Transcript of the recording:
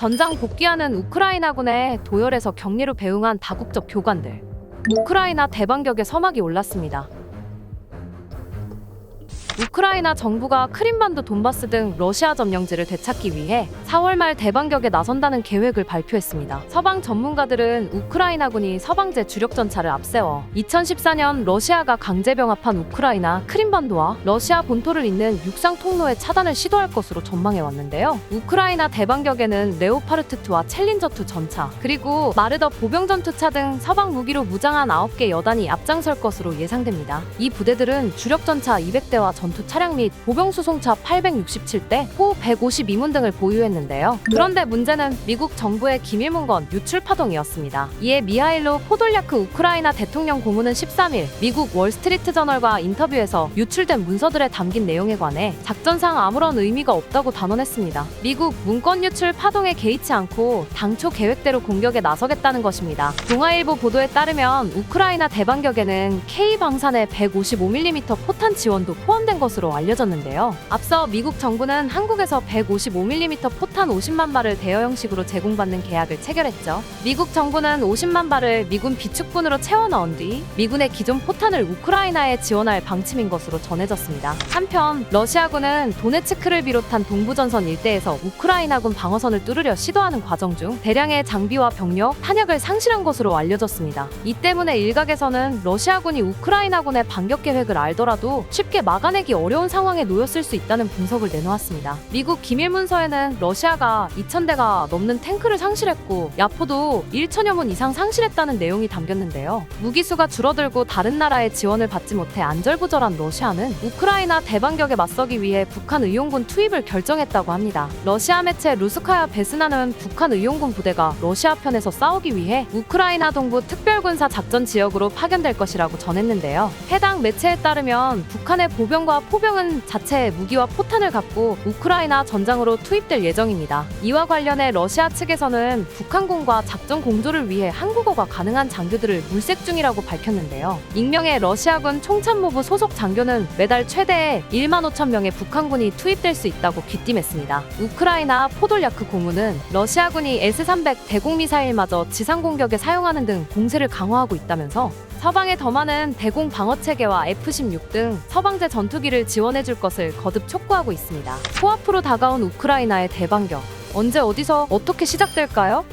전장 복귀하는 우크라이나군의 도열에서 격리로 배웅한 다국적 교관들. 우크라이나 대반격의 서막이 올랐습니다. 우크라이나 정부가 크림반도 돈바스 등 러시아 점령지를 되찾기 위해 4월 말 대반격에 나선다는 계획을 발표했습니다. 서방 전문가들은 우크라이나군이 서방제 주력 전차를 앞세워 2014년 러시아가 강제 병합한 우크라이나 크림반도와 러시아 본토를 잇는 육상 통로의 차단을 시도할 것으로 전망해 왔는데요. 우크라이나 대반격에는 레오파르트2와 챌린저2 전차, 그리고 마르더 보병 전투차 등 서방 무기로 무장한 9개 여단이 앞장설 것으로 예상됩니다. 이 부대들은 주력 전차 200대와 전투 차량 및 보병 수송차 867대, 포 152문 등을 보유했는데요. 그런데 문제는 미국 정부의 기밀문건 유출 파동이었습니다. 이에 미하일로 포돌야크 우크라이나 대통령 고문은 13일 미국 월스트리트 저널과 인터뷰에서 유출된 문서들에 담긴 내용에 관해 작전상 아무런 의미가 없다고 단언했습니다. 미국 문건 유출 파동에 개의치 않고 당초 계획대로 공격에 나서겠다는 것입니다. 동아일보 보도에 따르면 우크라이나 대반격에는 K 방산의 155mm 포탄 지원도 포함된 것으로 알려졌는데요. 앞서 미국 정부는 한국에서 155mm 포탄 50만 발을 대여 형식으로 제공받는 계약을 체결했죠. 미국 정부는 50만 발을 미군 비축분으로 채워 넣은 뒤 미군의 기존 포탄을 우크라이나에 지원할 방침인 것으로 전해졌습니다. 한편 러시아군은 도네츠크를 비롯한 동부전선 일대에서 우크라이나군 방어선을 뚫으려 시도하는 과정 중 대량의 장비와 병력, 탄약을 상실한 것으로 알려졌습니다. 이 때문에 일각에서는 러시아군이 우크라이나군의 반격 계획을 알더라도 쉽게 막아내 기 어려운 상황에 놓였을 수 있다는 분석을 내놓았습니다. 미국 기밀문서에는 러시아가 2,000대가 넘는 탱크를 상실했고 야포도 1천여 문 이상 상실했다는 내용이 담겼는데요. 무기수가 줄어들고 다른 나라의 지원을 받지 못해 안절부절한 러시아는 우크라이나 대반격에 맞서기 위해 북한 의용군 투입을 결정했다고 합니다. 러시아 매체 루스카야 베스나는 북한 의용군 부대가 러시아 편에서 싸우기 위해 우크라이나 동부 특별군사 작전 지역으로 파견될 것이라고 전했는데요. 해당 매체에 따르면 북한의 보병과 포병은 자체 무기와 포탄을 갖고 우크라이나 전장으로 투입될 예정입니다. 이와 관련해 러시아 측에서는 북한군과 작전 공조를 위해 한국어가 가능한 장교들을 물색 중이라고 밝혔는데요. 익명의 러시아군 총참모부 소속 장교는 매달 최대 1만 5천 명의 북한군이 투입될 수 있다고 귀띔했습니다. 우크라이나 포돌야크 고문은 러시아군이 S-300 대공 미사일마저 지상 공격에 사용하는 등 공세를 강화하고 있다면서 서방의 더 많은 대공 방어 체계와 F-16 등 서방제 전투 기를 지원해 줄 것을 거듭 촉구하고 있습니다. 코앞으로 다가온 우크라이나의 대반격. 언제 어디서 어떻게 시작될까요?